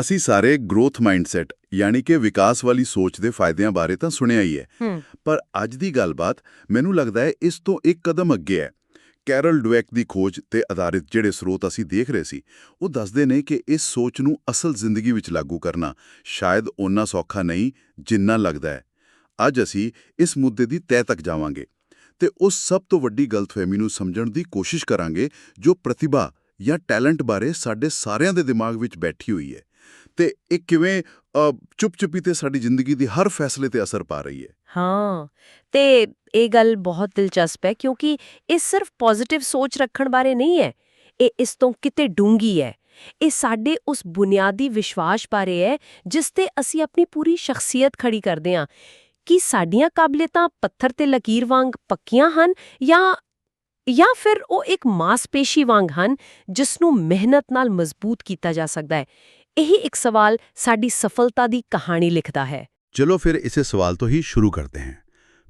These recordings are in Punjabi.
ਅਸੀਂ ਸਾਰੇ ਗਰੋਥ ਮਾਈਂਡਸੈਟ ਯਾਨੀ ਕਿ ਵਿਕਾਸ ਵਾਲੀ ਸੋਚ ਦੇ ਫਾਇਦਿਆਂ ਬਾਰੇ ਤਾਂ ਸੁਣਿਆ ਹੀ ਹੈ। ਪਰ ਅੱਜ ਦੀ ਗੱਲਬਾਤ ਮੈਨੂੰ ਲੱਗਦਾ ਹੈ ਇਸ ਤੋਂ ਇੱਕ ਕਦਮ ਅੱਗੇ ਹੈ। ਕੈਰਲ ਡੁਐਕ ਦੀ ਖੋਜ ਤੇ ਆਧਾਰਿਤ ਜਿਹੜੇ ਸਰੋਤ ਅਸੀਂ ਦੇਖ ਰਹੇ ਸੀ ਉਹ ਦੱਸਦੇ ਨੇ ਕਿ ਇਸ ਸੋਚ ਨੂੰ ਅਸਲ ਜ਼ਿੰਦਗੀ ਵਿੱਚ ਲਾਗੂ ਕਰਨਾ ਸ਼ਾਇਦ ਓਨਾ ਸੌਖਾ ਨਹੀਂ ਜਿੰਨਾ ਲੱਗਦਾ ਹੈ। ਅੱਜ ਅਸੀਂ ਇਸ ਮੁੱਦੇ ਦੀ ਤਹਿ ਤੱਕ ਜਾਵਾਂਗੇ ਤੇ ਉਸ ਸਭ ਤੋਂ ਵੱਡੀ ਗਲਤਫਹਿਮੀ ਨੂੰ ਸਮਝਣ ਦੀ ਕੋਸ਼ਿਸ਼ ਕਰਾਂਗੇ ਜੋ ਪ੍ਰਤਿਭਾ ਜਾਂ ਟੈਲੈਂਟ ਬਾਰੇ ਸਾਡੇ ਸਾਰਿਆਂ ਦੇ ਦਿਮਾਗ ਵਿੱਚ ਬੈਠੀ ਹੋਈ ਹੈ। ਤੇ ਇਹ ਕਿਵੇਂ ਅ, ਚੁੱਪ-ਚੁੱਪੀ ਤੇ ਸਾਡੀ ਜ਼ਿੰਦਗੀ ਦੀ ਹਰ ਫੈਸਲੇ ਤੇ ਅਸਰ ਪਾ ਰਹੀ ਹੈ? ਹਾਂ ਤੇ ਇਹ ਗੱਲ ਬਹੁਤ ਦਿਲਚਸਪ ਹੈ ਕਿਉਂਕਿ ਇਹ ਸਿਰਫ ਪੋਜ਼ਿਟਿਵ ਸੋਚ ਰੱਖਣ ਬਾਰੇ ਨਹੀਂ ਹੈ। ਇਹ ਇਸ ਤੋਂ ਕਿਤੇ ਡੂੰਗੀ ਹੈ। ਇਹ ਸਾਡੇ ਉਸ ਬੁਨਿਆਦੀ ਵਿਸ਼ਵਾਸ ਬਾਰੇ ਹੈ ਜਿਸ ਤੇ ਅਸੀਂ ਆਪਣੀ ਪੂਰੀ ਸ਼ਖਸੀਅਤ ਖੜੀ ਕਰਦੇ ਹਾਂ ਕਿ ਸਾਡੀਆਂ ਕਾਬਲੀਅਤਾਂ ਪੱਥਰ ਤੇ ਲਕੀਰ ਵਾਂਗ ਪੱਕੀਆਂ ਹਨ ਜਾਂ ਜਾਂ ਫਿਰ ਉਹ ਇੱਕ ਮਾਸਪੇਸ਼ੀ ਵਾਂਗ ਹਨ ਜਿਸ ਨੂੰ ਮਿਹਨਤ ਨਾਲ ਮਜ਼ਬੂਤ ਕੀਤਾ ਜਾ ਸਕਦਾ ਹੈ। ਇਹੀ ਇੱਕ ਸਵਾਲ ਸਾਡੀ ਸਫਲਤਾ ਦੀ ਕਹਾਣੀ ਲਿਖਦਾ ਹੈ। ਚਲੋ ਫਿਰ ਇਸੇ ਸਵਾਲ ਤੋਂ ਹੀ ਸ਼ੁਰੂ ਕਰਦੇ ਹਾਂ।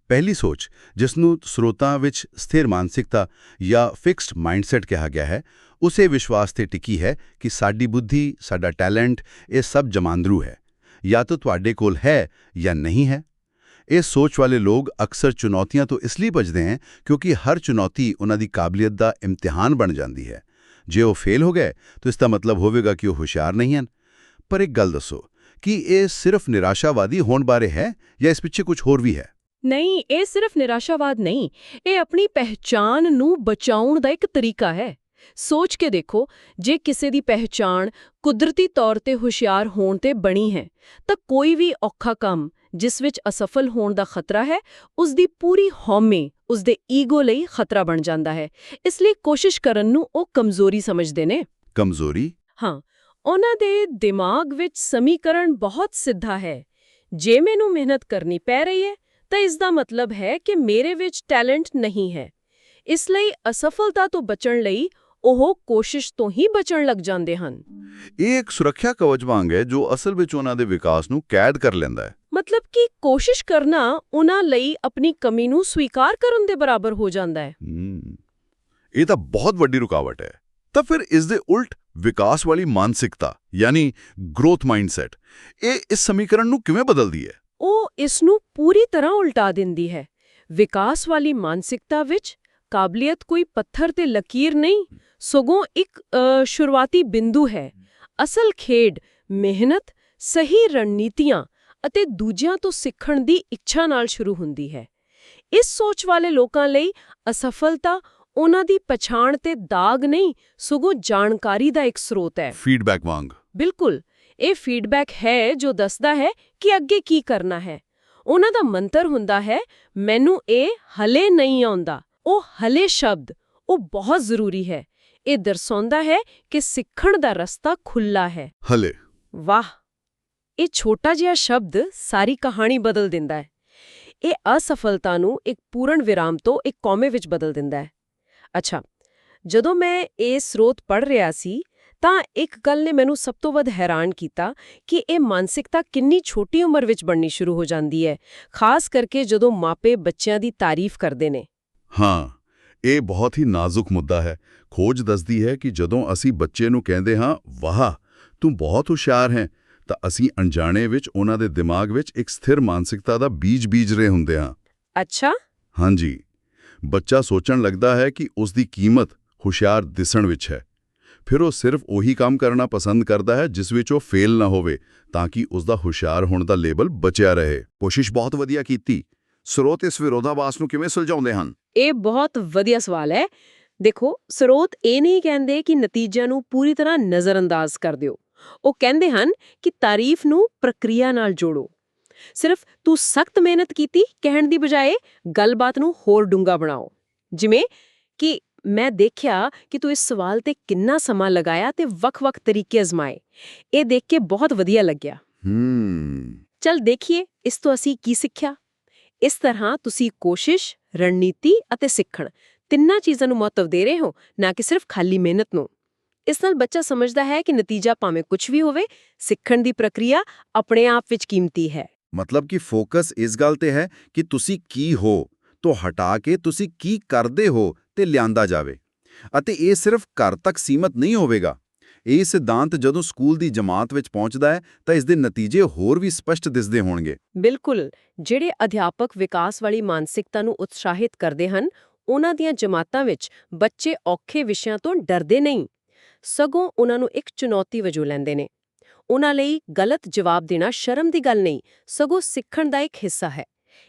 ਪਹਿਲੀ ਸੋਚ ਜਿਸ ਨੂੰ ਸਰੋਤਾਂ ਵਿੱਚ ਸਥਿਰ ਮਾਨਸਿਕਤਾ ਜਾਂ ਫਿਕਸਡ ਮਾਈਂਡਸੈਟ ਕਿਹਾ ਗਿਆ ਹੈ, ਉਸੇ ਵਿਸ਼ਵਾਸ ਤੇ ਟਿਕੀ ਹੈ ਕਿ ਸਾਡੀ ਬੁੱਧੀ, ਸਾਡਾ ਟੈਲੈਂਟ, ਇਹ ਸਭ ਜਮਾਂਦਰੂ ਹੈ। ਜਾਂ ਤਾਂ ਤੁਹਾਡੇ ਕੋਲ ਹੈ ਜਾਂ ਨਹੀਂ ਹੈ। ਇਹ ਸੋਚ ਵਾਲੇ ਲੋਕ ਅਕਸਰ ਚੁਣੌਤੀਆਂ ਤੋਂ ਇਸ ਲਈ ਭੱਜਦੇ ਹਨ ਕਿਉਂਕਿ ਹਰ ਚੁਣੌਤੀ ਉਹਨਾਂ ਦੀ ਕਾਬਲੀਅਤ ਦਾ ਇਮਤਿਹਾਨ ਬਣ ਜਾਂਦੀ ਹੈ। ਜੇ ਉਹ ਫੇਲ ਹੋ ਗਏ, ਤਾਂ ਇਸ ਦਾ ਮਤਲਬ ਹੋਵੇਗਾ ਕਿ ਉਹ ਹੁਸ਼ਿਆਰ ਨਹੀਂ ਹਨ। ਪਰ ਇੱਕ ਗੱਲ ਦੱਸੋ ਕਿ ਇਹ ਸਿਰਫ ਨਿਰਾਸ਼ਾਵਾਦੀ ਹੋਣ ਬਾਰੇ ਹੈ ਜਾਂ ਇਸ ਪਿੱਛੇ ਕੁਝ ਹੋਰ ਵੀ ਹੈ? ਨਹੀਂ ਇਹ ਸਿਰਫ ਨਿਰਾਸ਼ਾਵਾਦ ਨਹੀਂ ਇਹ ਆਪਣੀ ਪਹਿਚਾਨ ਨੂੰ ਬਚਾਉਣ ਦਾ ਇੱਕ ਤਰੀਕਾ ਹੈ। ਸੋਚ ਕੇ ਦੇਖੋ ਜੇ ਕਿਸੇ ਦੀ ਪਹਿਚਾਨ ਕੁਦਰਤੀ ਤੌਰ ਤੇ ਹੁਸ਼ਿਆਰ ਹੋਣ ਤੇ ਬਣੀ ਹੈ ਤਾਂ ਕੋਈ ਵੀ ਔਖਾ ਕੰਮ ਜਿਸ ਵਿੱਚ ਅਸਫਲ ਹੋਣ ਦਾ ਖਤਰਾ ਹੈ ਉਸ ਦੀ ਪੂਰੀ ਹਉਮੈ ਉਸ ਦੇ ਈਗੋ ਲਈ ਖਤਰਾ ਬਣ ਜਾਂਦਾ ਹੈ। ਇਸ ਲਈ ਕੋਸ਼ਿਸ਼ ਕਰਨ ਨੂੰ ਉਹ ਕਮਜ਼ੋਰੀ ਸਮਝਦੇ ਨੇ। ਕਮਜ਼ੋਰੀ? ਹਾਂ ਉਹਨਾਂ ਦੇ ਦਿਮਾਗ ਵਿੱਚ ਸਮੀਕਰਨ ਬਹੁਤ ਸਿੱਧਾ ਹੈ। ਜੇ ਮੈਨੂੰ ਮਿਹਨਤ ਕਰਨੀ ਪੈ ਰਹੀ ਹੈ ਤਾਂ ਇਸ ਦਾ ਮਤਲਬ ਹੈ ਕਿ ਮੇਰੇ ਵਿੱਚ ਟੈਲੈਂਟ ਨਹੀਂ ਹੈ। ਇਸ ਲਈ ਅਸਫਲਤਾ ਤੋਂ ਬਚਣ ਲਈ ਉਹ ਕੋਸ਼ਿਸ਼ ਤੋਂ ਹੀ ਬਚਣ ਲੱਗ ਜਾਂਦੇ ਹਨ। ਇਹ ਇੱਕ ਸੁਰੱਖਿਆ ਕਵਚ ਵਾਂਗ ਹੈ ਜੋ ਅਸਲ ਵਿੱਚ ਉਹਨਾਂ ਦੇ ਵਿਕਾਸ ਨੂੰ ਕੈਦ ਕਰ ਲੈਂਦਾ ਹੈ। ਮਤਲਬ ਕਿ ਕੋਸ਼ਿਸ਼ ਕਰਨਾ ਉਹਨਾਂ ਲਈ ਆਪਣੀ ਕਮੀ ਨੂੰ ਸਵੀਕਾਰ ਕਰਨ ਦੇ ਬਰਾਬਰ ਹੋ ਜਾਂਦਾ ਹੈ। ਇਹ ਤਾਂ ਬਹੁਤ ਵੱਡੀ ਰੁਕਾਵਟ ਹੈ। ਤਾਂ ਫਿਰ ਇਸ ਦੇ ਉਲਟ ਵਿਕਾਸ ਵਾਲੀ ਮਾਨਸਿਕਤਾ, ਯਾਨੀ ਗਰੋਥ ਮਾਈਂਡਸੈਟ ਇਹ ਇਸ ਸਮੀਕਰਨ ਨੂੰ ਕਿਵੇਂ ਬਦਲਦੀ ਹੈ? ਉਹ ਇਸ ਨੂੰ ਪੂਰੀ ਤਰ੍ਹਾਂ ਉਲਟਾ ਦਿੰਦੀ ਹੈ। ਵਿਕਾਸ ਵਾਲੀ ਮਾਨਸਿਕਤਾ ਵਿੱਚ ਕਾਬਲੀਅਤ ਕੋਈ ਪੱਥਰ ਤੇ ਲਕੀਰ ਨਹੀਂ, ਸਗੋਂ ਇੱਕ ਸ਼ੁਰੂਆਤੀ ਬਿੰਦੂ ਹੈ। ਅਸਲ ਖੇਡ ਮਿਹਨਤ, ਸਹੀ ਰਣਨੀਤੀਆਂ ਅਤੇ ਦੂਜਿਆਂ ਤੋਂ ਸਿੱਖਣ ਦੀ ਇੱਛਾ ਨਾਲ ਸ਼ੁਰੂ ਹੁੰਦੀ ਹੈ। ਇਸ ਸੋਚ ਵਾਲੇ ਲੋਕਾਂ ਲਈ ਅਸਫਲਤਾ ਉਹਨਾਂ ਦੀ ਪਛਾਣ ਤੇ ਦਾਗ ਨਹੀਂ ਸਗੋਂ ਜਾਣਕਾਰੀ ਦਾ ਇੱਕ ਸਰੋਤ ਹੈ। ਫੀਡਬੈਕ ਵਾਂਗ। ਬਿਲਕੁਲ ਇਹ ਫੀਡਬੈਕ ਹੈ ਜੋ ਦੱਸਦਾ ਹੈ ਕਿ ਅੱਗੇ ਕੀ ਕਰਨਾ ਹੈ। ਉਹਨਾਂ ਦਾ ਮੰਤਰ ਹੁੰਦਾ ਹੈ ਮੈਨੂੰ ਇਹ ਹਲੇ ਨਹੀਂ ਆਉਂਦਾ। ਉਹ ਹਲੇ ਸ਼ਬਦ ਉਹ ਬਹੁਤ ਜ਼ਰੂਰੀ ਹੈ। ਇਹ ਦਰਸਾਉਂਦਾ ਹੈ ਕਿ ਸਿੱਖਣ ਦਾ ਰਸਤਾ ਖੁੱਲਾ ਹੈ। ਹਲੇ। ਵਾਹ! ਇਹ ਛੋਟਾ ਜਿਹਾ ਸ਼ਬਦ ਸਾਰੀ ਕਹਾਣੀ ਬਦਲ ਦਿੰਦਾ ਹੈ। ਇਹ ਅਸਫਲਤਾ ਨੂੰ ਇੱਕ ਪੂਰਨ ਵਿਰਾਮ ਤੋਂ ਇੱਕ ਕੌਮੇ ਵਿੱਚ ਬਦਲ ਦਿੰਦਾ ਹੈ। ਅੱਛਾ ਜਦੋਂ ਮੈਂ ਇਹ ਸਰੋਤ ਪੜ੍ਹ ਰਿਹਾ ਸੀ ਤਾਂ ਇੱਕ ਗੱਲ ਨੇ ਮੈਨੂੰ ਸਭ ਤੋਂ ਵੱਧ ਹੈਰਾਨ ਕੀਤਾ ਕਿ ਇਹ ਮਾਨਸਿਕਤਾ ਕਿੰਨੀ ਛੋਟੀ ਉਮਰ ਵਿੱਚ ਬਣਨੀ ਸ਼ੁਰੂ ਹੋ ਜਾਂਦੀ ਹੈ ਖਾਸ ਕਰਕੇ ਜਦੋਂ ਮਾਪੇ ਬੱਚਿਆਂ ਦੀ ਤਾਰੀਫ ਕਰਦੇ ਨੇ। ਹਾਂ ਇਹ ਬਹੁਤ ਹੀ ਨਾਜ਼ੁਕ ਮੁੱਦਾ ਹੈ। ਖੋਜ ਦੱਸਦੀ ਹੈ ਕਿ ਜਦੋਂ ਅਸੀਂ ਬੱਚੇ ਨੂੰ ਕਹਿੰਦੇ ਹਾਂ ਵਾਹ ਤੂੰ ਬਹੁਤ ਹੁਸ਼ਿਆਰ ਹੈ ਤਾਂ ਅਸੀਂ ਅਣਜਾਣੇ ਵਿੱਚ ਉਹਨਾਂ ਦੇ ਦਿਮਾਗ ਵਿੱਚ ਇੱਕ ਸਥਿਰ ਮਾਨਸਿਕਤਾ ਦਾ ਬੀਜ ਬੀਜ ਰਹੇ ਹੁੰਦੇ ਹਾਂ। ਅੱਛਾ। ਹਾਂਜੀ। ਬੱਚਾ ਸੋਚਣ ਲੱਗਦਾ ਹੈ ਕਿ ਉਸ ਦੀ ਕੀਮਤ ਹੁਸ਼ਿਆਰ ਦਿਸਣ ਵਿੱਚ ਹੈ। ਫਿਰ ਉਹ ਸਿਰਫ ਉਹੀ ਕੰਮ ਕਰਨਾ ਪਸੰਦ ਕਰਦਾ ਹੈ ਜਿਸ ਵਿੱਚ ਉਹ ਫੇਲ ਨਾ ਹੋਵੇ, ਤਾਂ ਕਿ ਉਸ ਦਾ ਹੁਸ਼ਿਆਰ ਹੋਣ ਦਾ ਲੇਬਲ ਬਚਿਆ ਰਹੇ। ਕੋਸ਼ਿਸ਼ ਬਹੁਤ ਵਧੀਆ ਕੀਤੀ। ਸਰੋਤ ਇਸ ਵਿਰੋਧਾਭਾਸ ਨੂੰ ਕਿਵੇਂ ਸੁਲਝਾਉਂਦੇ ਹਨ? ਇਹ ਬਹੁਤ ਵਧੀਆ ਸਵਾਲ ਹੈ। ਦੇਖੋ, ਸਰੋਤ ਇਹ ਨਹੀਂ ਕਹਿੰਦੇ ਕਿ ਨਤੀਜਿਆਂ ਨੂੰ ਪੂਰੀ ਤਰ੍ਹਾਂ ਨਜ਼ਰਅੰਦਾਜ਼ ਕਰ ਦਿਓ। ਉਹ ਕਹਿੰਦੇ ਹਨ ਕਿ ਤਾਰੀਫ ਨੂੰ ਪ੍ਰਕਿਰਿਆ ਨਾਲ ਜੋੜੋ। ਸਿਰਫ ਤੂੰ ਸਖਤ ਮਿਹਨਤ ਕੀਤੀ ਕਹਿਣ ਦੀ ਬਜਾਏ ਗੱਲਬਾਤ ਨੂੰ ਹੋਰ ਡੂੰਗਾ ਬਣਾਓ। ਜਿਵੇਂ ਕਿ ਮੈਂ ਦੇਖਿਆ ਕਿ ਤੂੰ ਇਸ ਸਵਾਲ ਤੇ ਕਿੰਨਾ ਸਮਾਂ ਲਗਾਇਆ ਤੇ ਵੱਖ-ਵੱਖ ਤਰੀਕੇ ਅਜ਼ਮਾਏ। ਇਹ ਦੇਖ ਕੇ ਬਹੁਤ ਵਧੀਆ ਲੱਗਿਆ। ਹੂੰ। ਚਲ ਦੇਖੀਏ ਇਸ ਤੋਂ ਅਸੀਂ ਕੀ ਸਿੱਖਿਆ। ਇਸ ਤਰ੍ਹਾਂ ਤੁਸੀਂ ਕੋਸ਼ਿਸ਼ ਰਣਨੀਤੀ ਅਤੇ ਸਿੱਖਣ ਤਿੰਨਾਂ ਚੀਜ਼ਾਂ ਨੂੰ ਮਹੱਤਵ ਦੇ ਰਹੇ ਹੋ ਨਾ ਕਿ ਸਿਰਫ ਖਾਲੀ ਮਿਹਨਤ ਨੂੰ। ਇਸ ਨਾਲ ਬੱਚਾ ਸਮਝਦਾ ਹੈ ਕਿ ਨਤੀਜਾ ਭਾਵੇਂ ਕੁਝ ਵੀ ਹੋਵੇ ਸਿੱਖਣ ਦੀ ਪ੍ਰਕਿਰਿਆ ਆਪਣੇ ਆਪ ਵਿੱਚ ਕੀਮਤੀ ਹੈ। ਮਤਲਬ ਕਿ ਫੋਕਸ ਇਸ ਗੱਲ ਤੇ ਹੈ ਕਿ ਤੁਸੀਂ ਕੀ ਹੋ, ਤੋਂ ਹਟਾ ਕੇ ਤੁਸੀਂ ਕੀ ਕਰਦੇ ਹੋ ਤੇ ਲਿਆਂਦਾ ਜਾਵੇ। ਅਤੇ ਇਹ ਸਿਰਫ ਘਰ ਤੱਕ ਸੀਮਤ ਨਹੀਂ ਹੋਵੇਗਾ। ਇਹ ਸਿਧਾਂਤ ਜਦੋਂ ਸਕੂਲ ਦੀ ਜਮਾਤ ਵਿੱਚ ਪਹੁੰਚਦਾ ਹੈ, ਤਾਂ ਇਸ ਦੇ ਨਤੀਜੇ ਹੋਰ ਵੀ ਸਪਸ਼ਟ ਦਿਸਦੇ ਹੋਣਗੇ। ਬਿਲਕੁਲ। ਜਿਹੜੇ ਅਧਿਆਪਕ ਵਿਕਾਸ ਵਾਲੀ ਮਾਨਸਿਕਤਾ ਨੂੰ ਉਤਸ਼ਾਹਿਤ ਕਰਦੇ ਹਨ, ਉਹਨਾਂ ਦੀਆਂ ਜਮਾਤਾਂ ਵਿੱਚ ਬੱਚੇ ਔਖੇ ਵਿਸ਼ਿਆਂ ਤੋਂ ਡਰਦੇ ਨਹੀਂ। ਸਗੋਂ ਉਹਨਾਂ ਨੂੰ ਇੱਕ ਚੁਣੌਤੀ ਵਜੋਂ ਲੈਂਦੇ ਨੇ। ਉਹਨਾਂ ਲਈ ਗਲਤ ਜਵਾਬ ਦੇਣਾ ਸ਼ਰਮ ਦੀ ਗੱਲ ਨਹੀਂ ਸਗੋਂ ਸਿੱਖਣ ਦਾ ਇੱਕ ਹਿੱਸਾ ਹੈ।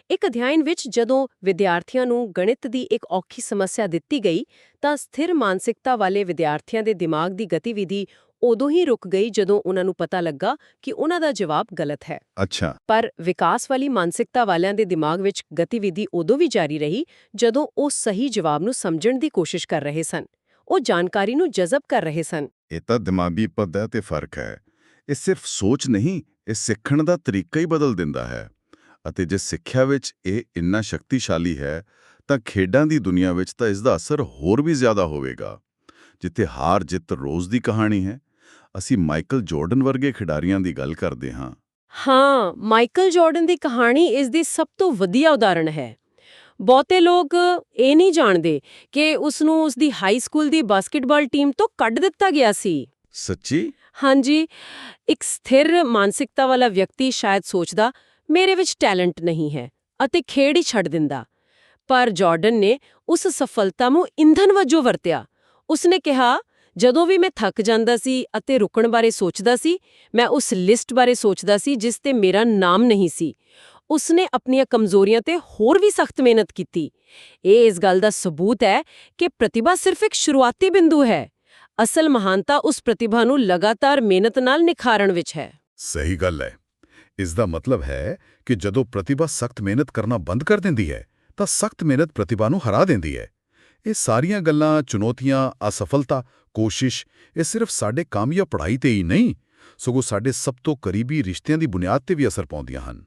ਇੱਕ ਅਧਿਐਨ ਵਿੱਚ ਜਦੋਂ ਵਿਦਿਆਰਥੀਆਂ ਨੂੰ ਗਣਿਤ ਦੀ ਇੱਕ ਔਖੀ ਸਮੱਸਿਆ ਦਿੱਤੀ ਗਈ ਤਾਂ ਸਥਿਰ ਮਾਨਸਿਕਤਾ ਵਾਲੇ ਵਿਦਿਆਰਥੀਆਂ ਦੇ ਦਿਮਾਗ ਦੀ ਗਤੀਵਿਧੀ ਉਦੋਂ ਹੀ ਰੁਕ ਗਈ ਜਦੋਂ ਉਹਨਾਂ ਨੂੰ ਪਤਾ ਲੱਗਾ ਕਿ ਉਹਨਾਂ ਦਾ ਜਵਾਬ ਗਲਤ ਹੈ। ਅੱਛਾ। ਪਰ ਵਿਕਾਸ ਵਾਲੀ ਮਾਨਸਿਕਤਾ ਵਾਲਿਆਂ ਦੇ ਦਿਮਾਗ ਵਿੱਚ ਗਤੀਵਿਧੀ ਉਦੋਂ ਵੀ ਜਾਰੀ ਰਹੀ ਜਦੋਂ ਉਹ ਸਹੀ ਜਵਾਬ ਨੂੰ ਸਮਝਣ ਦੀ ਕੋਸ਼ਿਸ਼ ਕਰ ਰਹੇ ਸਨ। ਉਹ ਜਾਣਕਾਰੀ ਨੂੰ ਜਜ਼ਬ ਕਰ ਰਹੇ ਸਨ। ਇਹ ਤਾਂ ਦਿਮਾਗੀ ਪੱਧਰ ਤੇ ਫ਼ਰਕ ਹੈ। ਇਹ ਸਿਰਫ ਸੋਚ ਨਹੀਂ, ਇਹ ਸਿੱਖਣ ਦਾ ਤਰੀਕਾ ਹੀ ਬਦਲ ਦਿੰਦਾ ਹੈ। ਅਤੇ ਜੇ ਸਿੱਖਿਆ ਵਿੱਚ ਇਹ ਇੰਨਾ ਸ਼ਕਤੀਸ਼ਾਲੀ ਹੈ, ਤਾਂ ਖੇਡਾਂ ਦੀ ਦੁਨੀਆ ਵਿੱਚ ਤਾਂ ਇਸ ਦਾ ਅਸਰ ਹੋਰ ਵੀ ਜ਼ਿਆਦਾ ਹੋਵੇਗਾ। ਜਿੱਥੇ ਹਾਰ ਜਿੱਤ ਰੋਜ਼ ਦੀ ਕਹਾਣੀ ਹੈ, ਅਸੀਂ ਮਾਈਕਲ ਜਾਰਡਨ ਵਰਗੇ ਖਿਡਾਰੀਆਂ ਦੀ ਗੱਲ ਕਰਦੇ ਹਾਂ। ਹਾਂ, ਮਾਈਕਲ ਜਾਰਡਨ ਦੀ ਕਹਾਣੀ ਇਸ ਦੀ ਸਭ ਤੋਂ ਵਧੀਆ ਉਦਾਹਰਣ ਹੈ। ਬਹੁਤੇ ਲੋਕ ਇਹ ਨਹੀਂ ਜਾਣਦੇ ਕਿ ਉਸ ਨੂੰ ਉਸ ਦੀ ਹਾਈ ਸਕੂਲ ਦੀ ਬਾਸਕਟਬਾਲ ਟੀਮ ਤੋਂ ਕੱਢ ਦਿੱਤਾ ਗਿਆ ਸੀ। ਸੱਚੀ? ਹਾਂਜੀ, ਇੱਕ ਸਥਿਰ ਮਾਨਸਿਕਤਾ ਵਾਲਾ ਵਿਅਕਤੀ ਸ਼ਾਇਦ ਸੋਚਦਾ, ਮੇਰੇ ਵਿੱਚ ਟੈਲੈਂਟ ਨਹੀਂ ਹੈ ਅਤੇ ਖੇਡ ਹੀ ਛੱਡ ਦਿੰਦਾ। ਪਰ ਜਾਰਡਨ ਨੇ ਉਸ ਸਫਲਤਾ ਨੂੰ ਇੰਧਨ ਵਜੋਂ ਵਰਤਿਆ। ਉਸਨੇ ਕਿਹਾ, ਜਦੋਂ ਵੀ ਮੈਂ ਥੱਕ ਜਾਂਦਾ ਸੀ ਅਤੇ ਰੁਕਣ ਬਾਰੇ ਸੋਚਦਾ ਸੀ, ਮੈਂ ਉਸ ਲਿਸਟ ਬਾਰੇ ਸੋਚਦਾ ਸੀ ਜਿਸ ਤੇ ਮੇਰਾ ਨਾਮ ਨਹੀਂ ਸੀ। ਉਸਨੇ ਆਪਣੀਆਂ ਕਮਜ਼ੋਰੀਆਂ ਤੇ ਹੋਰ ਵੀ ਸਖਤ ਮਿਹਨਤ ਕੀਤੀ। ਇਹ ਇਸ ਗੱਲ ਦਾ ਸਬੂਤ ਹੈ ਕਿ ਪ੍ਰਤਿਭਾ ਸਿਰਫ ਇੱਕ ਸ਼ੁਰੂਆਤੀ ਬਿੰਦੂ ਹੈ। ਅਸਲ ਮਹਾਨਤਾ ਉਸ ਪ੍ਰਤਿਭਾ ਨੂੰ ਲਗਾਤਾਰ ਮਿਹਨਤ ਨਾਲ ਨਿਖਾਰਨ ਵਿੱਚ ਹੈ। ਸਹੀ ਗੱਲ ਹੈ। ਇਸ ਦਾ ਮਤਲਬ ਹੈ ਕਿ ਜਦੋਂ ਪ੍ਰਤਿਭਾ ਸਖਤ ਮਿਹਨਤ ਕਰਨਾ ਬੰਦ ਕਰ ਦਿੰਦੀ ਹੈ, ਤਾਂ ਸਖਤ ਮਿਹਨਤ ਪ੍ਰਤਿਭਾ ਨੂੰ ਹਰਾ ਦਿੰਦੀ ਹੈ। ਇਹ ਸਾਰੀਆਂ ਗੱਲਾਂ, ਚੁਣੌਤੀਆਂ, ਅਸਫਲਤਾ, ਕੋਸ਼ਿਸ਼, ਇਹ ਸਿਰਫ ਸਾਡੇ ਕੰਮ ਜਾਂ ਪੜ੍ਹਾਈ ਤੇ ਹੀ ਨਹੀਂ, ਸਗੋਂ ਸਾਡੇ ਸਭ ਤੋਂ ਕਰੀਬੀ ਰਿਸ਼ਤਿਆਂ ਦੀ ਬੁਨਿਆਦ ਤੇ ਵੀ ਅਸਰ ਪਾਉਂਦੀਆਂ ਹਨ।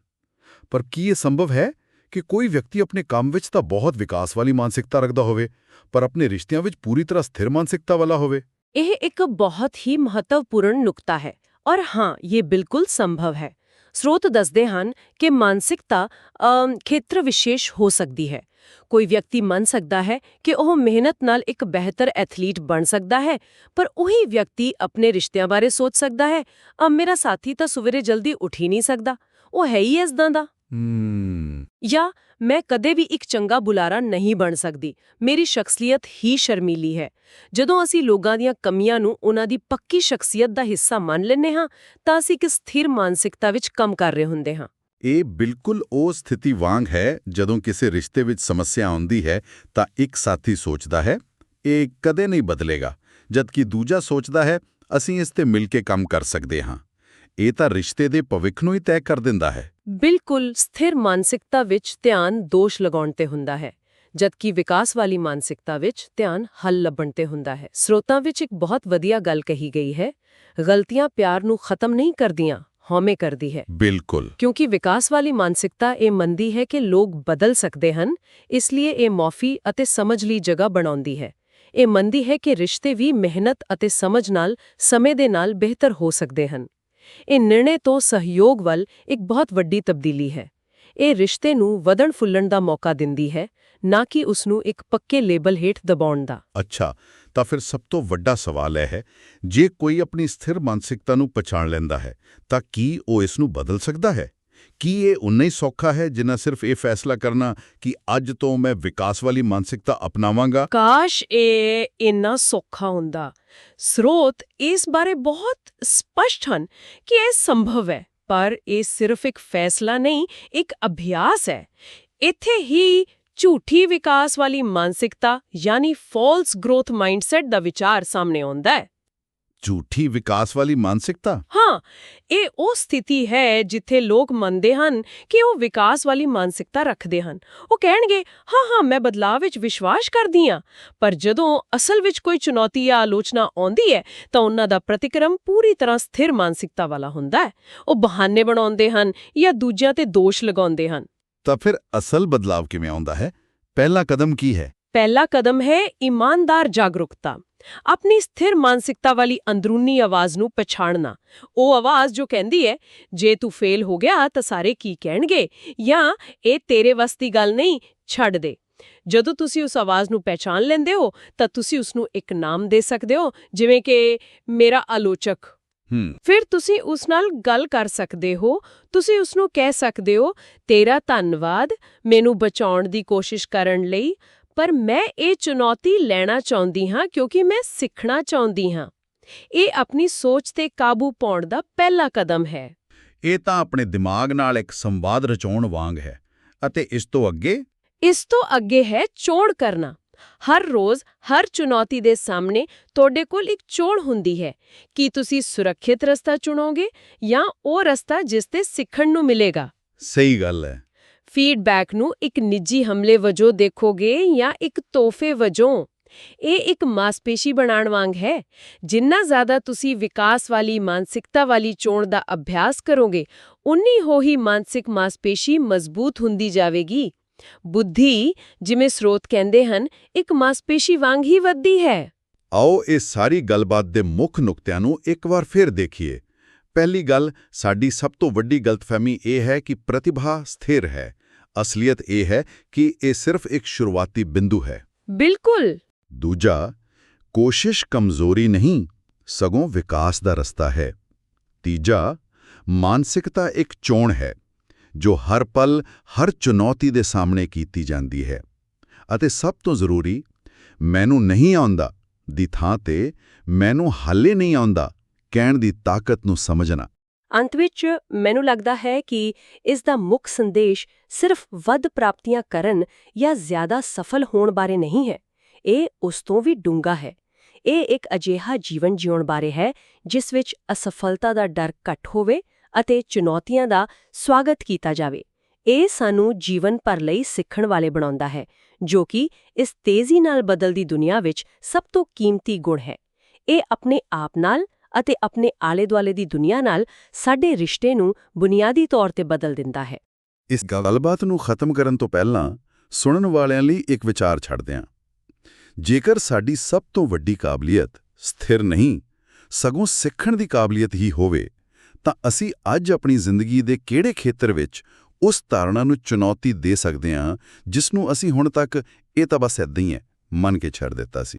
ਪਰ ਕੀ ਇਹ ਸੰਭਵ ਹੈ ਕਿ ਕੋਈ ਵਿਅਕਤੀ ਆਪਣੇ ਕੰਮ ਵਿੱਚ ਤਾਂ ਬਹੁਤ ਵਿਕਾਸ ਵਾਲੀ ਮਾਨਸਿਕਤਾ ਰੱਖਦਾ ਹੋਵੇ, ਪਰ ਆਪਣੇ ਰਿਸ਼ਤਿਆਂ ਵਿੱਚ ਪੂਰੀ ਤਰ੍ਹਾਂ ਸਥਿਰ ਮਾਨਸਿਕਤਾ ਵਾਲਾ ਹੋਵੇ? ਇਹ ਇੱਕ ਬਹੁਤ ਹੀ ਮਹੱਤਵਪੂਰਨ ਨੁਕਤਾ ਹੈ ਔਰ ਹਾਂ, ਇਹ ਬਿਲਕੁਲ ਸੰਭਵ ਹੈ। ਸਰੋਤ ਦੱਸਦੇ ਹਨ ਕਿ ਮਾਨਸਿਕਤਾ ਖੇਤਰ ਵਿਸ਼ੇਸ਼ ਹੋ ਸਕਦੀ ਹੈ। ਕੋਈ ਵਿਅਕਤੀ ਮੰਨ ਸਕਦਾ ਹੈ ਕਿ ਉਹ ਮਿਹਨਤ ਨਾਲ ਇੱਕ ਬਿਹਤਰ ਐਥਲੀਟ ਬਣ ਸਕਦਾ ਹੈ, ਪਰ ਉਹੀ ਵਿਅਕਤੀ ਆਪਣੇ ਰਿਸ਼ਤਿਆਂ ਬਾਰੇ ਸੋਚ ਸਕਦਾ ਹੈ ਅ ਮੇਰਾ ਸਾਥੀ ਤਾਂ ਸਵੇਰੇ ਜਲਦੀ ਉੱਠ ਹੀ ਨਹੀਂ ਸਕਦਾ। ਉਹ ਹੈ ਹੀ ਇਸਦਾਂ ਦਾ। ਜਾਂ ਮੈਂ ਕਦੇ ਵੀ ਇੱਕ ਚੰਗਾ ਬੁਲਾਰਾ ਨਹੀਂ ਬਣ ਸਕਦੀ। ਮੇਰੀ ਸ਼ਖਸੀਅਤ ਹੀ ਸ਼ਰਮੀਲੀ ਹੈ। ਜਦੋਂ ਅਸੀਂ ਲੋਕਾਂ ਦੀਆਂ ਕਮੀਆਂ ਨੂੰ ਉਹਨਾਂ ਦੀ ਪੱਕੀ ਸ਼ਖਸੀਅਤ ਦਾ ਹਿੱਸਾ ਮੰਨ ਲੈਂਦੇ ਹਾਂ ਤਾਂ ਅਸੀਂ ਇੱਕ ਸਥਿਰ ਮਾਨਸਿਕਤਾ ਵਿੱਚ ਕੰਮ ਕਰ ਰਹੇ ਹੁੰਦੇ ਹਾਂ। ਇਹ ਬਿਲਕੁਲ ਉਹ ਸਥਿਤੀ ਵਾਂਗ ਹੈ ਜਦੋਂ ਕਿਸੇ ਰਿਸ਼ਤੇ ਵਿੱਚ ਸਮੱਸਿਆ ਆਉਂਦੀ ਹੈ ਤਾਂ ਇੱਕ ਸਾਥੀ ਸੋਚਦਾ ਹੈ ਇਹ ਕਦੇ ਨਹੀਂ ਬਦਲੇਗਾ। ਜਦਕਿ ਦੂਜਾ ਸੋਚਦਾ ਹੈ ਅਸੀਂ ਇਸ ਤੇ ਮਿਲ ਕੇ ਕੰਮ ਕਰ ਸਕਦੇ ਹਾਂ। ਇਹ ਤਾਂ ਰਿਸ਼ਤੇ ਦੇ ਭਵਿੱਖ ਨੂੰ ਹੀ ਤੈਅ ਕਰ ਦਿੰਦਾ ਹੈ। ਬਿਲਕੁਲ ਸਥਿਰ ਮਾਨਸਿਕਤਾ ਵਿੱਚ ਧਿਆਨ ਦੋਸ਼ ਲਗਾਉਣ ਤੇ ਹੁੰਦਾ ਹੈ ਜਦਕਿ ਵਿਕਾਸ ਵਾਲੀ ਮਾਨਸਿਕਤਾ ਵਿੱਚ ਧਿਆਨ ਹੱਲ ਲੱਭਣ ਤੇ ਹੁੰਦਾ ਹੈ। ਸਰੋਤਾਂ ਵਿੱਚ ਇੱਕ ਬਹੁਤ ਵਧੀਆ ਗੱਲ ਕਹੀ ਗਈ ਹੈ ਗਲਤੀਆਂ ਪਿਆਰ ਨੂੰ ਖਤਮ ਨਹੀਂ ਕਰਦੀਆਂ ਹਉਮੈ ਕਰਦੀ ਹੈ। ਬਿਲਕੁਲ। ਕਿਉਂਕਿ ਵਿਕਾਸ ਵਾਲੀ ਮਾਨਸਿਕਤਾ ਇਹ ਮੰਨਦੀ ਹੈ ਕਿ ਲੋਕ ਬਦਲ ਸਕਦੇ ਹਨ ਇਸ ਲਈ ਇਹ ਮਾਫੀ ਅਤੇ ਸਮਝ ਲਈ ਜਗ੍ਹਾ ਬਣਾਉਂਦੀ ਹੈ। ਇਹ ਮੰਨਦੀ ਹੈ ਕਿ ਰਿਸ਼ਤੇ ਵੀ ਮਿਹਨਤ ਅਤੇ ਸਮਝ ਨਾਲ ਸਮੇਂ ਦੇ ਨਾਲ ਬਿਹਤਰ ਹੋ ਸਕਦੇ ਹਨ। ਇਹ ਨਿਰਣੇ ਤੋਂ ਸਹਿਯੋਗ ਵੱਲ ਇੱਕ ਬਹੁਤ ਵੱਡੀ ਤਬਦੀਲੀ ਹੈ। ਇਹ ਰਿਸ਼ਤੇ ਨੂੰ ਵਧਣ ਫੁੱਲਣ ਦਾ ਮੌਕਾ ਦਿੰਦੀ ਹੈ, ਨਾ ਕਿ ਉਸ ਨੂੰ ਇੱਕ ਪੱਕੇ ਲੇਬਲ ਹੇਠ ਦਬਾਉਣ ਦਾ। ਅੱਛਾ, ਤਾਂ ਫਿਰ ਸਭ ਤੋਂ ਵੱਡਾ ਸਵਾਲ ਇਹ ਹੈ, ਜੇ ਕੋਈ ਆਪਣੀ ਸਥਿਰ ਮਾਨਸਿਕਤਾ ਨੂੰ ਪਛਾਣ ਲੈਂਦਾ ਹੈ, ਤਾਂ ਕੀ ਉਹ ਇਸ ਨੂੰ ਬਦਲ ਸਕਦਾ ਹੈ? ਕੀ ਇਹ ਉਨਾ ਹੀ ਸੌਖਾ ਹੈ ਜਿੰਨਾ ਸਿਰਫ ਇਹ ਫੈਸਲਾ ਕਰਨਾ ਕਿ ਅੱਜ ਤੋਂ ਮੈਂ ਵਿਕਾਸ ਵਾਲੀ ਮਾਨਸਿਕਤਾ ਅਪਣਾਵਾਂਗਾ? ਕਾਸ਼ ਇਹ ਇੰਨਾ ਸੌਖਾ ਹੁੰਦਾ। ਸਰੋਤ ਇਸ ਬਾਰੇ ਬਹੁਤ ਸਪਸ਼ਟ ਹਨ ਕਿ ਇਹ ਸੰਭਵ ਹੈ, ਪਰ ਇਹ ਸਿਰਫ ਇੱਕ ਫੈਸਲਾ ਨਹੀਂ, ਇੱਕ ਅਭਿਆਸ ਹੈ। ਇੱਥੇ ਹੀ ਝੂਠੀ ਵਿਕਾਸ ਵਾਲੀ ਮਾਨਸਿਕਤਾ, ਯਾਨੀ ਫਾਲਸ ਗਰੋਥ ਮਾਈਂਡਸੈਟ ਦਾ ਵਿਚਾਰ ਸਾਹਮਣੇ ਆਉਂਦਾ ਹੈ। ਝੂਠੀ ਵਿਕਾਸ ਵਾਲੀ ਮਾਨਸਿਕਤਾ? ਹਾਂ ਇਹ ਉਹ ਸਥਿਤੀ ਹੈ ਜਿੱਥੇ ਲੋਕ ਮੰਨਦੇ ਹਨ ਕਿ ਉਹ ਵਿਕਾਸ ਵਾਲੀ ਮਾਨਸਿਕਤਾ ਰੱਖਦੇ ਹਨ। ਉਹ ਕਹਿਣਗੇ ਹਾਂ ਹਾਂ ਮੈਂ ਬਦਲਾਅ ਵਿੱਚ ਵਿਸ਼ਵਾਸ ਕਰਦੀ ਹਾਂ। ਪਰ ਜਦੋਂ ਅਸਲ ਵਿੱਚ ਕੋਈ ਚੁਣੌਤੀ ਜਾਂ ਆਲੋਚਨਾ ਆਉਂਦੀ ਹੈ ਤਾਂ ਉਹਨਾਂ ਦਾ ਪ੍ਰਤੀਕਰਮ ਪੂਰੀ ਤਰ੍ਹਾਂ ਸਥਿਰ ਮਾਨਸਿਕਤਾ ਵਾਲਾ ਹੁੰਦਾ ਹੈ। ਉਹ ਬਹਾਨੇ ਬਣਾਉਂਦੇ ਹਨ ਜਾਂ ਦੂਜਿਆਂ ਤੇ ਦੋਸ਼ ਲਗਾਉਂਦੇ ਹਨ। ਤਾਂ ਫਿਰ ਅਸਲ ਬਦਲਾਵ ਕਿਵੇਂ ਆਉਂਦਾ ਹੈ? ਪਹਿਲਾ ਕਦਮ ਕੀ ਹੈ? ਪਹਿਲਾ ਕਦਮ ਹੈ ਇਮਾਨਦਾਰ ਜਾਗਰੂਕਤਾ। ਆਪਣੀ ਸਥਿਰ ਮਾਨਸਿਕਤਾ ਵਾਲੀ ਅੰਦਰੂਨੀ ਆਵਾਜ਼ ਨੂੰ ਪਛਾਣਨਾ। ਉਹ ਆਵਾਜ਼ ਜੋ ਕਹਿੰਦੀ ਹੈ ਜੇ ਤੂੰ ਫੇਲ ਹੋ ਗਿਆ ਤਾਂ ਸਾਰੇ ਕੀ ਕਹਿਣਗੇ? ਜਾਂ ਇਹ ਤੇਰੇ ਵੱਸ ਦੀ ਗੱਲ ਨਹੀਂ ਛੱਡ ਦੇ। ਜਦੋਂ ਤੁਸੀਂ ਉਸ ਆਵਾਜ਼ ਨੂੰ ਪਹਿਚਾਨ ਲੈਂਦੇ ਹੋ ਤਾਂ ਤੁਸੀਂ ਉਸ ਨੂੰ ਇੱਕ ਨਾਮ ਦੇ ਸਕਦੇ ਹੋ ਜਿਵੇਂ ਕਿ ਮੇਰਾ ਆਲੋਚਕ। ਫਿਰ ਤੁਸੀਂ ਉਸ ਨਾਲ ਗੱਲ ਕਰ ਸਕਦੇ ਹੋ ਤੁਸੀਂ ਉਸ ਨੂੰ ਕਹਿ ਸਕਦੇ ਹੋ ਤੇਰਾ ਧੰਨਵਾਦ ਮੈਨੂੰ ਬਚਾਉਣ ਦੀ ਕੋਸ਼ਿਸ਼ ਕਰਨ ਲਈ ਪਰ ਮੈਂ ਇਹ ਚੁਣੌਤੀ ਲੈਣਾ ਚਾਹੁੰਦੀ ਹਾਂ ਕਿਉਂਕਿ ਮੈਂ ਸਿੱਖਣਾ ਚਾਹੁੰਦੀ ਹਾਂ। ਇਹ ਆਪਣੀ ਸੋਚ ਤੇ ਕਾਬੂ ਪਾਉਣ ਦਾ ਪਹਿਲਾ ਕਦਮ ਹੈ। ਇਹ ਤਾਂ ਆਪਣੇ ਦਿਮਾਗ ਨਾਲ ਇੱਕ ਸੰਵਾਦ ਰਚਾਉਣ ਵਾਂਗ ਹੈ ਅਤੇ ਇਸ ਤੋਂ ਅੱਗੇ? ਇਸ ਤੋਂ ਅੱਗੇ ਹੈ ਚੋਣ ਕਰਨਾ। ਹਰ ਰੋਜ਼ ਹਰ ਚੁਣੌਤੀ ਦੇ ਸਾਹਮਣੇ ਤੁਹਾਡੇ ਕੋਲ ਇੱਕ ਚੋਣ ਹੁੰਦੀ ਹੈ। ਕਿ ਤੁਸੀਂ ਸੁਰੱਖਿਅਤ ਰਸਤਾ ਚੁਣੋਗੇ ਜਾਂ ਉਹ ਰਸਤਾ ਜਿਸ ਤੇ ਸਿੱਖਣ ਨੂੰ ਮਿਲੇਗਾ? ਸਹੀ ਗੱਲ ਹੈ। ਫੀਡਬੈਕ ਨੂੰ ਇੱਕ ਨਿੱਜੀ ਹਮਲੇ ਵਜੋਂ ਦੇਖੋਗੇ ਜਾਂ ਇੱਕ ਤੋਹਫੇ ਵਜੋਂ। ਇਹ ਇੱਕ ਮਾਸਪੇਸ਼ੀ ਬਣਾਉਣ ਵਾਂਗ ਹੈ, ਜਿੰਨਾ ਜ਼ਿਆਦਾ ਤੁਸੀਂ ਵਿਕਾਸ ਵਾਲੀ ਮਾਨਸਿਕਤਾ ਵਾਲੀ ਚੋਣ ਦਾ ਅਭਿਆਸ ਕਰੋਗੇ, ਉਨੀ ਹੋ ਹੀ ਮਾਨਸਿਕ ਮਾਸਪੇਸ਼ੀ ਮਜ਼ਬੂਤ ਹੁੰਦੀ ਜਾਵੇਗੀ। ਬੁੱਧੀ, ਜਿਵੇਂ ਸਰੋਤ ਕਹਿੰਦੇ ਹਨ, ਇੱਕ ਮਾਸਪੇਸ਼ੀ ਵਾਂਗ ਹੀ ਵੱਧਦੀ ਹੈ। ਆਓ ਇਹ ਸਾਰੀ ਗੱਲਬਾਤ ਦੇ ਮੁੱਖ ਨੁਕਤਿਆਂ ਨੂੰ ਇੱਕ ਵਾਰ ਫਿਰ ਦੇਖੀਏ। ਪਹਿਲੀ ਗੱਲ, ਸਾਡੀ ਸਭ ਤੋਂ ਵੱਡੀ ਗਲਤਫਹਿਮੀ ਇਹ ਹੈ ਕਿ ਪ੍ਰਤਿਭਾ ਸਥਿਰ ਹੈ। ਅਸਲੀਅਤ ਇਹ ਹੈ ਕਿ ਇਹ ਸਿਰਫ ਇੱਕ ਸ਼ੁਰੂਆਤੀ ਬਿੰਦੂ ਹੈ। ਬਿਲਕੁਲ। ਦੂਜਾ ਕੋਸ਼ਿਸ਼ ਕਮਜ਼ੋਰੀ ਨਹੀਂ ਸਗੋਂ ਵਿਕਾਸ ਦਾ ਰਸਤਾ ਹੈ। ਤੀਜਾ ਮਾਨਸਿਕਤਾ ਇੱਕ ਚੋਣ ਹੈ ਜੋ ਹਰ ਪਲ ਹਰ ਚੁਣੌਤੀ ਦੇ ਸਾਹਮਣੇ ਕੀਤੀ ਜਾਂਦੀ ਹੈ। ਅਤੇ ਸਭ ਤੋਂ ਜ਼ਰੂਰੀ ਮੈਨੂੰ ਨਹੀਂ ਆਉਂਦਾ ਦੀ ਥਾਂ ਤੇ ਮੈਨੂੰ ਹਾਲੇ ਨਹੀਂ ਆਉਂਦਾ ਕਹਿਣ ਦੀ ਤਾਕਤ ਨੂੰ ਸਮਝਣਾ। ਅੰਤ ਵਿੱਚ ਮੈਨੂੰ ਲੱਗਦਾ ਹੈ ਕਿ ਇਸ ਦਾ ਮੁੱਖ ਸੰਦੇਸ਼ ਸਿਰਫ ਵੱਧ ਪ੍ਰਾਪਤੀਆਂ ਕਰਨ ਜਾਂ ਜ਼ਿਆਦਾ ਸਫਲ ਹੋਣ ਬਾਰੇ ਨਹੀਂ ਹੈ। ਇਹ ਉਸ ਤੋਂ ਵੀ ਡੂੰਘਾ ਹੈ। ਇਹ ਇੱਕ ਅਜਿਹਾ ਜੀਵਨ ਜਿਉਣ ਬਾਰੇ ਹੈ, ਜਿਸ ਵਿੱਚ ਅਸਫਲਤਾ ਦਾ ਡਰ ਘੱਟ ਹੋਵੇ ਅਤੇ ਚੁਣੌਤੀਆਂ ਦਾ ਸਵਾਗਤ ਕੀਤਾ ਜਾਵੇ। ਇਹ ਸਾਨੂੰ ਜੀਵਨ ਭਰ ਲਈ ਸਿੱਖਣ ਵਾਲੇ ਬਣਾਉਂਦਾ ਹੈ, ਜੋ ਕਿ ਇਸ ਤੇਜ਼ੀ ਨਾਲ ਬਦਲਦੀ ਦੁਨੀਆ ਵਿੱਚ ਸਭ ਤੋਂ ਕੀਮਤੀ ਗੁਣ ਹੈ। ਇਹ ਆਪਣੇ ਆਪ ਨਾਲ ਅਤੇ ਆਪਣੇ ਆਲੇ-ਦੁਆਲੇ ਦੀ ਦੁਨੀਆ ਨਾਲ ਸਾਡੇ ਰਿਸ਼ਤੇ ਨੂੰ ਬੁਨਿਆਦੀ ਤੌਰ ਤੇ ਬਦਲ ਦਿੰਦਾ ਹੈ। ਇਸ ਗੱਲਬਾਤ ਨੂੰ ਖਤਮ ਕਰਨ ਤੋਂ ਪਹਿਲਾਂ ਸੁਣਨ ਵਾਲਿਆਂ ਲਈ ਇੱਕ ਵਿਚਾਰ ਛੱਡਦੇ ਹਾਂ। ਜੇਕਰ ਸਾਡੀ ਸਭ ਤੋਂ ਵੱਡੀ ਕਾਬਲੀਅਤ ਸਥਿਰ ਨਹੀਂ, ਸਗੋਂ ਸਿੱਖਣ ਦੀ ਕਾਬਲੀਅਤ ਹੀ ਹੋਵੇ, ਤਾਂ ਅਸੀਂ ਅੱਜ ਆਪਣੀ ਜ਼ਿੰਦਗੀ ਦੇ ਕਿਹੜੇ ਖੇਤਰ ਵਿੱਚ ਉਸ ਧਾਰਨਾ ਨੂੰ ਚੁਣੌਤੀ ਦੇ ਸਕਦੇ ਹਾਂ, ਜਿਸ ਨੂੰ ਅਸੀਂ ਹੁਣ ਤੱਕ ਇਹ ਤਾਂ ਬਸ ਏਦਾਂ ਹੀ ਹੈ, ਮੰਨ ਕੇ ਛੱਡ ਦਿੱਤਾ ਸੀ।